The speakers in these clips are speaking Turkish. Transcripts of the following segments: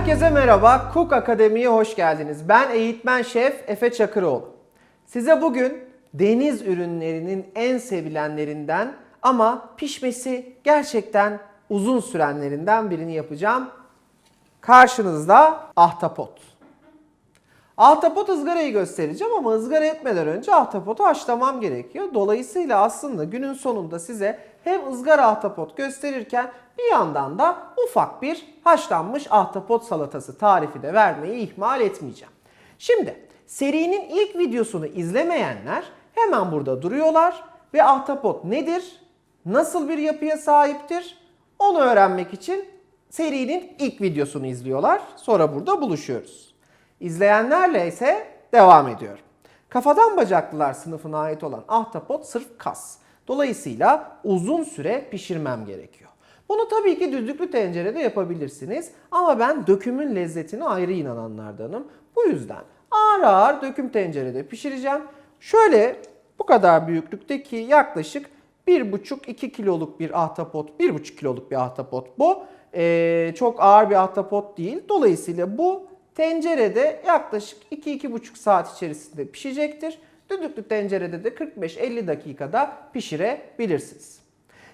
Herkese merhaba, Cook Akademi'ye hoş geldiniz. Ben eğitmen şef Efe Çakıroğlu. Size bugün deniz ürünlerinin en sevilenlerinden ama pişmesi gerçekten uzun sürenlerinden birini yapacağım. Karşınızda ahtapot. Ahtapot ızgarayı göstereceğim ama ızgara etmeden önce ahtapotu haşlamam gerekiyor. Dolayısıyla aslında günün sonunda size hem ızgara ahtapot gösterirken bir yandan da ufak bir haşlanmış ahtapot salatası tarifi de vermeyi ihmal etmeyeceğim. Şimdi serinin ilk videosunu izlemeyenler hemen burada duruyorlar ve ahtapot nedir? Nasıl bir yapıya sahiptir? Onu öğrenmek için serinin ilk videosunu izliyorlar. Sonra burada buluşuyoruz. İzleyenlerle ise devam ediyorum. Kafadan bacaklılar sınıfına ait olan ahtapot sırf kas. Dolayısıyla uzun süre pişirmem gerekiyor. Bunu tabii ki düdüklü tencerede yapabilirsiniz ama ben dökümün lezzetine ayrı inananlardanım. Bu yüzden ağır ağır döküm tencerede pişireceğim. Şöyle bu kadar büyüklükteki yaklaşık 1,5-2 kiloluk bir ahtapot, 1,5 kiloluk bir ahtapot bu. Ee, çok ağır bir ahtapot değil. Dolayısıyla bu tencerede yaklaşık 2-2,5 saat içerisinde pişecektir. Düdüklü tencerede de 45-50 dakikada pişirebilirsiniz.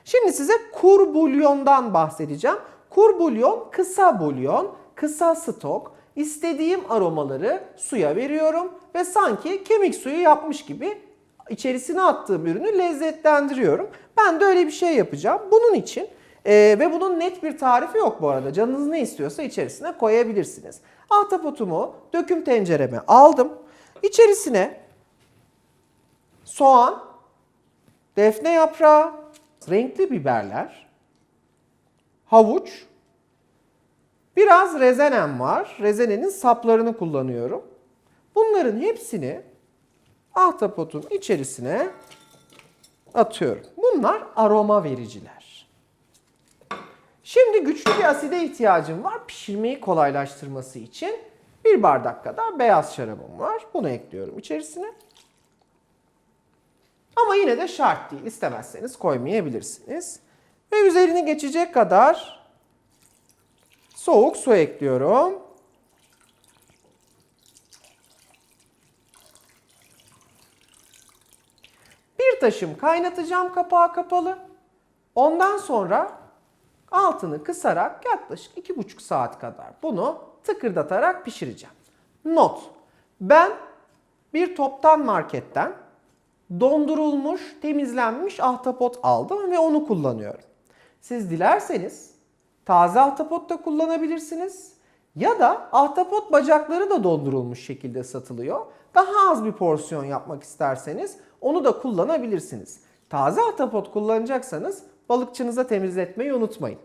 Şimdi size kur bulyondan bahsedeceğim. Kur bulyon kısa bulyon, kısa stok. İstediğim aromaları suya veriyorum ve sanki kemik suyu yapmış gibi içerisine attığım ürünü lezzetlendiriyorum. Ben de öyle bir şey yapacağım. Bunun için e, ve bunun net bir tarifi yok bu arada. Canınız ne istiyorsa içerisine koyabilirsiniz. Ahtapotumu döküm tencereme aldım. İçerisine soğan, defne yaprağı, renkli biberler, havuç, biraz rezenem var. Rezenenin saplarını kullanıyorum. Bunların hepsini ahtapotun içerisine atıyorum. Bunlar aroma vericiler. Şimdi güçlü bir aside ihtiyacım var pişirmeyi kolaylaştırması için. Bir bardak kadar beyaz şarabım var. Bunu ekliyorum içerisine. Ama yine de şart değil. İstemezseniz koymayabilirsiniz. Ve üzerini geçecek kadar soğuk su ekliyorum. Bir taşım kaynatacağım kapağı kapalı. Ondan sonra altını kısarak yaklaşık 2,5 saat kadar bunu tıkırdatarak pişireceğim. Not. Ben bir toptan marketten dondurulmuş, temizlenmiş ahtapot aldım ve onu kullanıyorum. Siz dilerseniz taze ahtapot da kullanabilirsiniz. Ya da ahtapot bacakları da dondurulmuş şekilde satılıyor. Daha az bir porsiyon yapmak isterseniz onu da kullanabilirsiniz. Taze ahtapot kullanacaksanız balıkçınıza temizletmeyi unutmayın.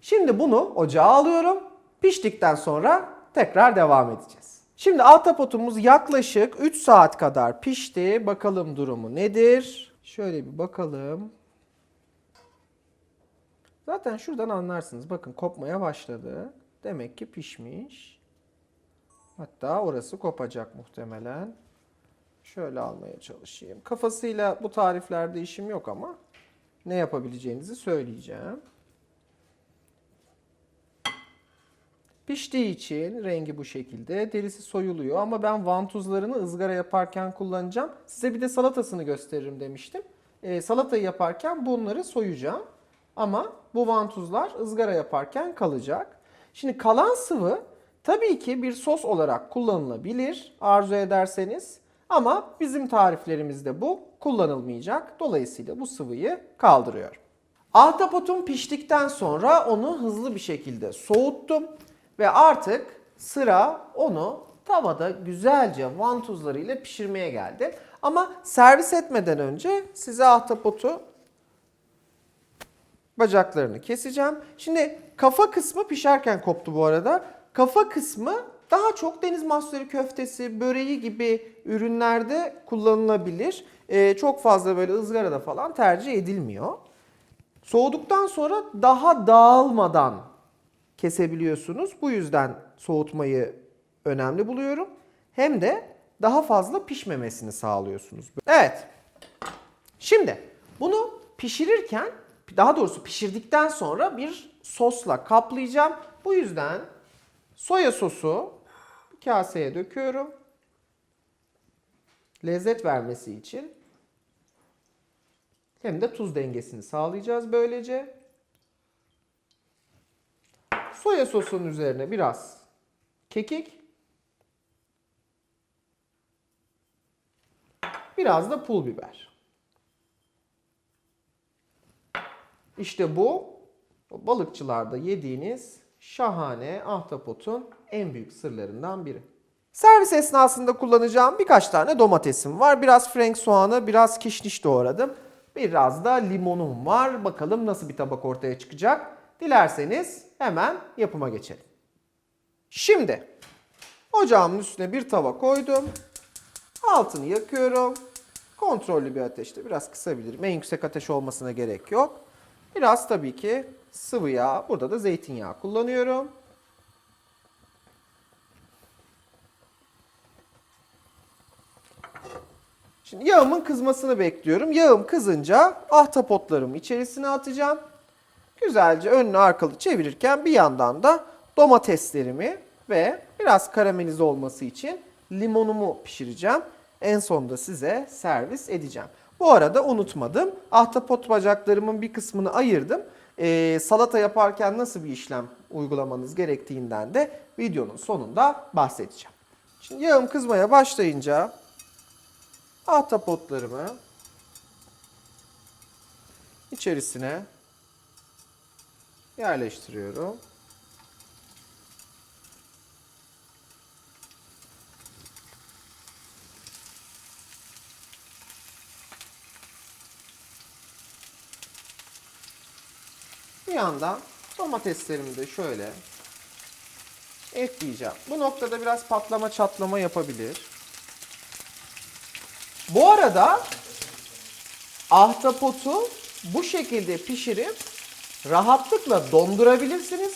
Şimdi bunu ocağa alıyorum. Piştikten sonra tekrar devam edeceğiz. Şimdi ahtapotumuz yaklaşık 3 saat kadar pişti. Bakalım durumu nedir? Şöyle bir bakalım. Zaten şuradan anlarsınız. Bakın kopmaya başladı. Demek ki pişmiş. Hatta orası kopacak muhtemelen. Şöyle almaya çalışayım. Kafasıyla bu tariflerde işim yok ama ne yapabileceğinizi söyleyeceğim. Piştiği için rengi bu şekilde. Derisi soyuluyor ama ben vantuzlarını ızgara yaparken kullanacağım. Size bir de salatasını gösteririm demiştim. Ee, salatayı yaparken bunları soyacağım. Ama bu vantuzlar ızgara yaparken kalacak. Şimdi kalan sıvı tabii ki bir sos olarak kullanılabilir arzu ederseniz. Ama bizim tariflerimizde bu kullanılmayacak. Dolayısıyla bu sıvıyı kaldırıyorum. Ahtapotum piştikten sonra onu hızlı bir şekilde soğuttum. Ve artık sıra onu tavada güzelce vantuzlarıyla pişirmeye geldi. Ama servis etmeden önce size ahtapotu bacaklarını keseceğim. Şimdi kafa kısmı pişerken koptu bu arada. Kafa kısmı daha çok deniz mahsulleri köftesi, böreği gibi ürünlerde kullanılabilir. Ee, çok fazla böyle ızgarada falan tercih edilmiyor. Soğuduktan sonra daha dağılmadan kesebiliyorsunuz. Bu yüzden soğutmayı önemli buluyorum. Hem de daha fazla pişmemesini sağlıyorsunuz. Evet. Şimdi bunu pişirirken daha doğrusu pişirdikten sonra bir sosla kaplayacağım. Bu yüzden Soya sosu kaseye döküyorum. Lezzet vermesi için. Hem de tuz dengesini sağlayacağız böylece. Soya sosunun üzerine biraz kekik. Biraz da pul biber. İşte bu balıkçılarda yediğiniz şahane ahtapotun en büyük sırlarından biri. Servis esnasında kullanacağım birkaç tane domatesim var. Biraz frank soğanı, biraz kişniş doğradım. Biraz da limonum var. Bakalım nasıl bir tabak ortaya çıkacak. Dilerseniz hemen yapıma geçelim. Şimdi ocağımın üstüne bir tava koydum. Altını yakıyorum. Kontrollü bir ateşte biraz kısabilirim. En yüksek ateş olmasına gerek yok. Biraz tabii ki sıvı yağ. Burada da zeytinyağı kullanıyorum. Şimdi yağımın kızmasını bekliyorum. Yağım kızınca ahtapotlarımı içerisine atacağım. Güzelce önünü arkalı çevirirken bir yandan da domateslerimi ve biraz karamelize olması için limonumu pişireceğim. En sonunda size servis edeceğim. Bu arada unutmadım. Ahtapot bacaklarımın bir kısmını ayırdım. Ee, salata yaparken nasıl bir işlem uygulamanız gerektiğinden de videonun sonunda bahsedeceğim. Şimdi yağım kızmaya başlayınca ahtapotlarımı içerisine yerleştiriyorum. Yandan domateslerimi de şöyle ekleyeceğim. Bu noktada biraz patlama çatlama yapabilir. Bu arada ahtapotu bu şekilde pişirip rahatlıkla dondurabilirsiniz.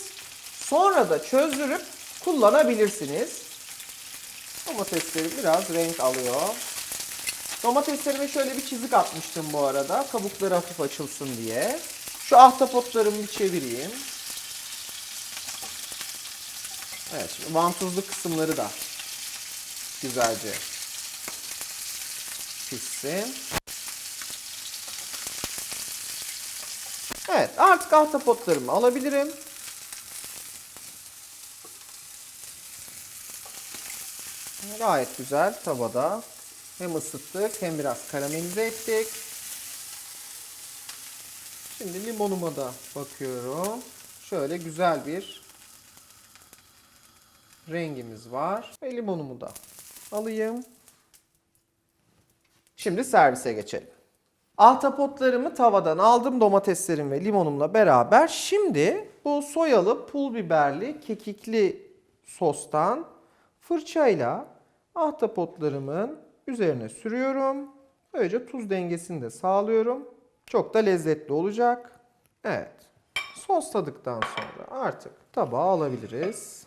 Sonra da çözdürüp kullanabilirsiniz. Domatesleri biraz renk alıyor. Domateslerime şöyle bir çizik atmıştım bu arada. Kabukları hafif açılsın diye. Şu ahtapotlarımı bir çevireyim. Evet şimdi vantuzlu kısımları da güzelce pişsin. Evet artık ahtapotlarımı alabilirim. Gayet güzel tavada. Hem ısıttık hem biraz karamelize ettik. Şimdi limonuma da bakıyorum. Şöyle güzel bir rengimiz var. Ve limonumu da alayım. Şimdi servise geçelim. Ahtapotlarımı tavadan aldım domateslerim ve limonumla beraber. Şimdi bu soyalı, pul biberli, kekikli sostan fırçayla ahtapotlarımın üzerine sürüyorum. Böylece tuz dengesini de sağlıyorum. Çok da lezzetli olacak. Evet. Sosladıktan sonra artık tabağa alabiliriz.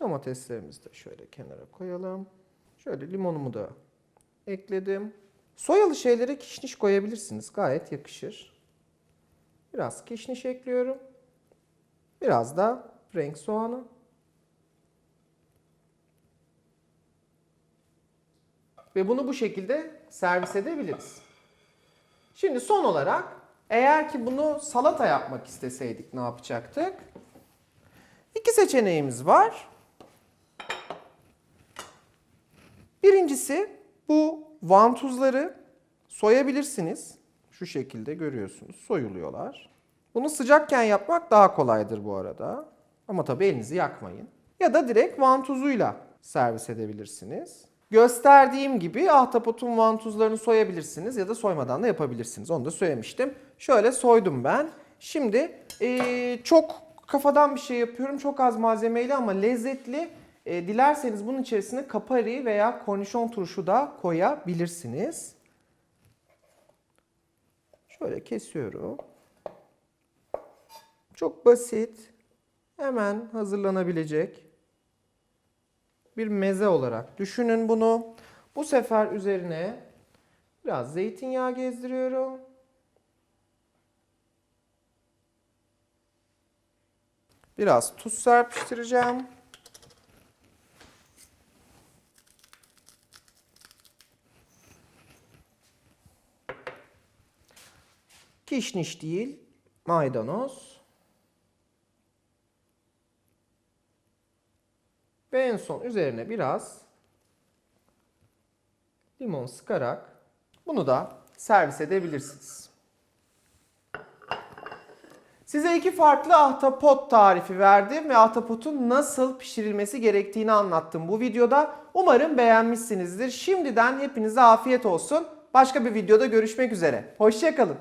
Domateslerimizi de şöyle kenara koyalım. Şöyle limonumu da ekledim. Soyalı şeylere kişniş koyabilirsiniz. Gayet yakışır. Biraz kişniş ekliyorum. Biraz da renk soğanı. Ve bunu bu şekilde servis edebiliriz. Şimdi son olarak eğer ki bunu salata yapmak isteseydik ne yapacaktık? İki seçeneğimiz var. Birincisi bu vantuzları soyabilirsiniz. Şu şekilde görüyorsunuz soyuluyorlar. Bunu sıcakken yapmak daha kolaydır bu arada. Ama tabii elinizi yakmayın. Ya da direkt vantuzuyla servis edebilirsiniz. Gösterdiğim gibi ahtapotun vantuzlarını soyabilirsiniz ya da soymadan da yapabilirsiniz. Onu da söylemiştim. Şöyle soydum ben. Şimdi eee, çok kafadan bir şey yapıyorum. Çok az malzemeyle ama lezzetli. E, dilerseniz bunun içerisine kapari veya kornişon turşu da koyabilirsiniz. Şöyle kesiyorum. Çok basit. Hemen hazırlanabilecek bir meze olarak düşünün bunu. Bu sefer üzerine biraz zeytinyağı gezdiriyorum. Biraz tuz serpiştireceğim. Kişniş değil, maydanoz. En son üzerine biraz limon sıkarak bunu da servis edebilirsiniz. Size iki farklı ahtapot tarifi verdim ve ahtapotun nasıl pişirilmesi gerektiğini anlattım bu videoda. Umarım beğenmişsinizdir. Şimdiden hepinize afiyet olsun. Başka bir videoda görüşmek üzere. Hoşçakalın.